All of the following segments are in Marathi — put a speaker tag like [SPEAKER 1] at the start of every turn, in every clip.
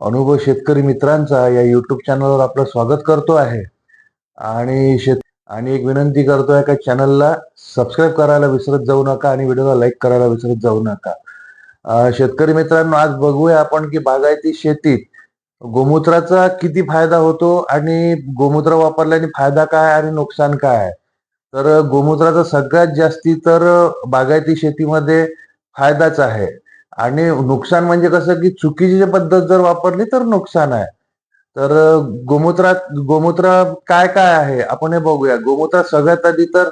[SPEAKER 1] अनुभव शेतकरी मित्रांचा या युट्यूब चॅनलवर आपलं स्वागत करतो आहे. आणि शेत आणि एक विनंती करतोय का चॅनलला सबस्क्राईब करायला विसरत जाऊ नका आणि व्हिडिओला लाईक करायला विसरत जाऊ नका. शेतकरी मित्रांनो आज बघूया आपण की बागायती शेतीत गोमूत्राचा किती फायदा होतो आणि गोमूत्र वापरल्याने फायदा काय आणि नुकसान काय आहे? तर गोमूत्राचा सगळ्यात जास्ती तर बागायती शेतीमध्ये फायदाच आहे. आणि नुकसान म्हणजे कसं की चुकीची पद्धत जर वापरली तर नुकसान आहे. तर गोमूत्रात गोमूत्र काय काय आहे? आपण हे बघूया. गोमूत्र सगळ्यात आधी तर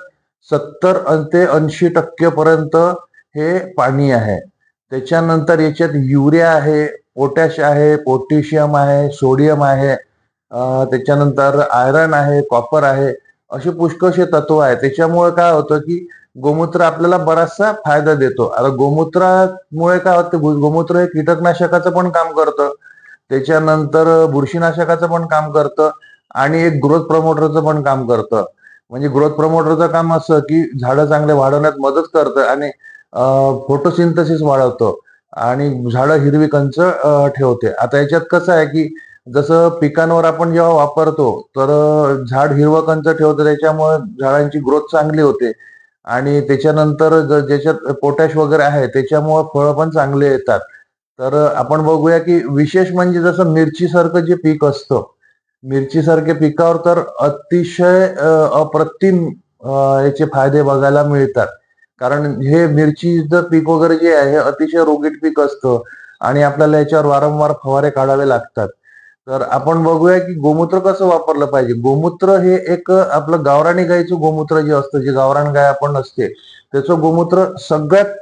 [SPEAKER 1] सत्तर ते ऐंशी टक्के पर्यंत हे पाणी आहे. त्याच्यानंतर याच्यात युरिया आहे पोटॅश आहे पोटॅशियम आहे सोडियम आहे त्याच्यानंतर आयरन आहे कॉपर आहे असे पुष्कळशे तत्व आहे त्याच्यामुळे काय होतं की गोमूत्र आपल्याला बराचसा फायदा देतो. आता गोमूत्रामुळे काय होतं गोमूत्र हे कीटकनाशकाचं पण काम करतं. त्याच्यानंतर बुरशीनाशकाचं पण काम करतं आणि एक ग्रोथ प्रमोटरचं पण काम करतं. म्हणजे ग्रोथ प्रमोटरचं काम असं की झाडं चांगले वाढवण्यात मदत करतं आणि फोटोसिंथसिस वाढवतं आणि झाडं हिरवी कंच ठेवते. आता याच्यात कसं आहे की जसं पिकांवर आपण जेव्हा वापरतो तर झाड हिरवं कंच ठेवतं त्याच्यामुळे झाडांची ग्रोथ चांगली होते. आणि त्याच्यानंतर ज्याच्यात पोटॅश वगैरे आहे त्याच्यामुळे फळं पण चांगले येतात. तर आपण बघूया की विशेष म्हणजे जसं मिरचीसारखं जे पीक असतं मिरचीसारख्या पिकावर तर अतिशय अप्रतिम याचे फायदे बघायला मिळतात. कारण हे मिरचीचं पीक वगैरे जे आहे हे अतिशय रोगीट पीक असतं आणि आपल्याला याच्यावर वारंवार फवारे काढावे लागतात. तर आपण बघूया की गोमूत्र कसं वापरलं पाहिजे. गोमूत्र हे एक आपलं गावरानी गाईचं गोमूत्र जे असतं जे गावरान गाय आपण असते त्याचं गोमूत्र सगळ्यात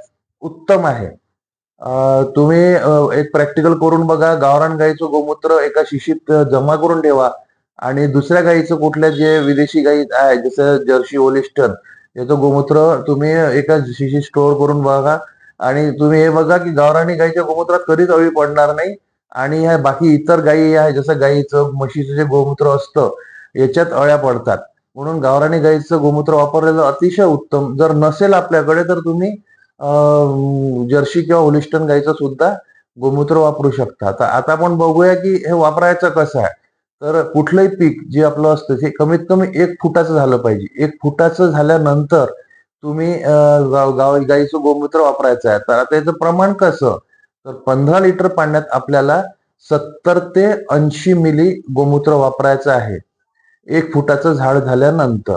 [SPEAKER 1] उत्तम आहे. तुम्ही एक प्रॅक्टिकल करून बघा. गावरान गाईचं गोमूत्र एका शिशीत जमा करून ठेवा. आणि दुसऱ्या गाईचं कुठल्या जे विदेशी गाई आहे जसं जर्सी ओलिस्टन याचं गोमूत्र तुम्ही एका शिशीत स्टोअर करून बघा. आणि तुम्ही हे बघा की गावरानी गायीच्या गोमूत्रात कधीच अळी पडणार नाही. आणि ह्या बाकी इतर गायी आहे जसं गाईचं म्हशीचं जे गोमूत्र असतं याच्यात अळ्या पडतात. म्हणून गावरानी गाईचं गोमूत्र वापरलेलं अतिशय उत्तम. जर नसेल आपल्याकडे तर तुम्ही जर्सी किंवा होलिस्टन गाईचं सुद्धा गोमूत्र वापरू शकता. तर आता आपण बघूया की हे वापरायचं कसं आहे. तर कुठलंही पीक जे आपलं असतं ते कमीत कमी एक फुटाचं झालं पाहिजे. एक फुटाचं झाल्यानंतर तुम्ही गाव गाव गाईचं गोमूत्र वापरायचं आहे. तर आता याचं प्रमाण कसं? तर पंधरा लिटर पाण्यात आपल्याला सत्तर ते ऐंशी मिली गोमूत्र वापरायचं आहे. एक फुटाचं झाड झाल्यानंतर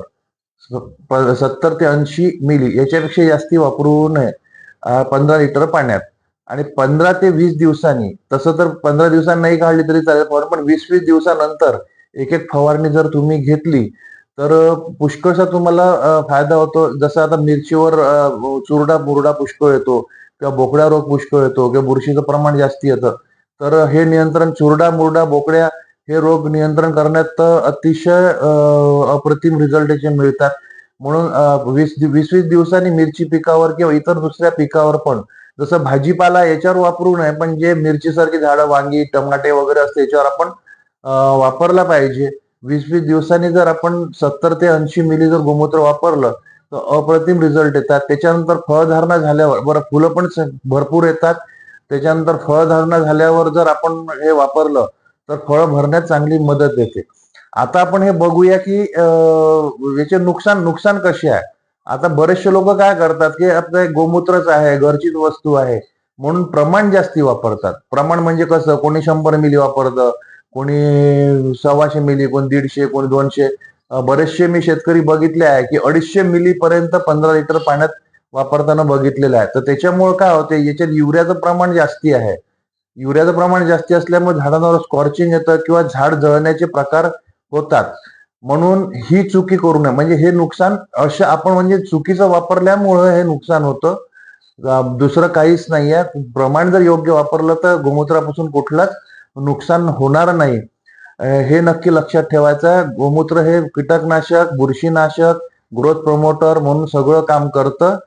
[SPEAKER 1] सत्तर ते ऐंशी मिली याच्यापेक्षा जास्ती वापरू नये पंधरा लिटर पाण्यात. आणि पंधरा ते वीस दिवसांनी तसं तर पंधरा दिवसांनी नाही काढली तरी चालेल पण पण वीस वीस दिवसानंतर एक एक फवारणी जर तुम्ही घेतली तर पुष्कळचा तुम्हाला फायदा होतो. जसं आता मिरचीवर चुरडा बुरडा पुष्कळ येतो किंवा बोकड्या रोग पुष्कळ येतो किंवा बुरशीचं प्रमाण जास्ती येतं तर हे नियंत्रण चुरडा मुरडा बोकड्या हे रोग नियंत्रण करण्यात अतिशय अप्रतिम रिझल्ट याचे मिळतात. म्हणून वीस वीस वीस दिवसांनी मिरची पिकावर किंवा इतर दुसऱ्या पिकावर पण जसं भाजीपाला याच्यावर वापरू नये पण जे मिरचीसारखी झाडं वांगी टमाटे वगैरे असते याच्यावर आपण वापरला पाहिजे. वीस वीस दिवसांनी जर आपण सत्तर ते ऐंशी मिली जर गोमूत्र वापरलं अप्रतिम रिझल्ट येतात. त्याच्यानंतर फळधारणा झाल्यावर बरं फुलं पण भरपूर येतात. त्याच्यानंतर फळधारणा झाल्यावर जर आपण हे वापरलं तर फळं भरण्यात चांगली मदत येते आता आपण हे बघूया की याचे नुकसान नुकसान कसे आहे? आता बरेचसे लोक काय करतात की आपलं हे गोमूत्रच आहे घरचीच वस्तू आहे म्हणून प्रमाण जास्ती वापरतात. प्रमाण म्हणजे कसं? कोणी शंभर मिली वापरतं कोणी सव्वाशे मिली कोणी दीडशे कोणी दोनशे. बरेचसे मी शेतकरी बघितले आहे की अडीचशे मिली पर्यंत पंधरा लिटर पाण्यात वापरताना बघितलेलं आहे. तर त्याच्यामुळे काय होते याच्यात युरियाचं प्रमाण जास्ती आहे. युरियाचं प्रमाण जास्ती असल्यामुळे झाडांवर स्कॉर्चिंग येतं किंवा झाड जळण्याचे प्रकार होतात. म्हणून ही चुकी करू नये. म्हणजे हे नुकसान अशा आपण म्हणजे चुकीचं वापरल्यामुळं हे नुकसान होतं. दुसरं काहीच नाही आहे प्रमाण जर योग्य वापरलं तर गोमूत्रापासून कुठलाच नुकसान होणार नाही. हे नक्की लक्षात ठेवायचं आहे. गोमूत्र हे कीटकनाशक बुरशीनाशक ग्रोथ प्रमोटर म्हणून सगळं काम करतं.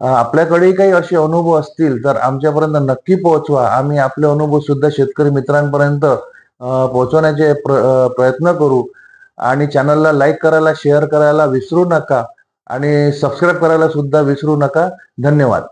[SPEAKER 1] आपल्याकडेही काही असे अनुभव असतील तर आमच्यापर्यंत नक्की पोहोचवा. आम्ही आपले अनुभव सुद्धा शेतकरी मित्रांपर्यंत पोहोचवण्याचे प्र- प्रयत्न करू. आणि चॅनलला लाईक करायला शेअर करायला विसरू नका. आणि सबस्क्राईब करायला सुद्धा विसरू नका. धन्यवाद.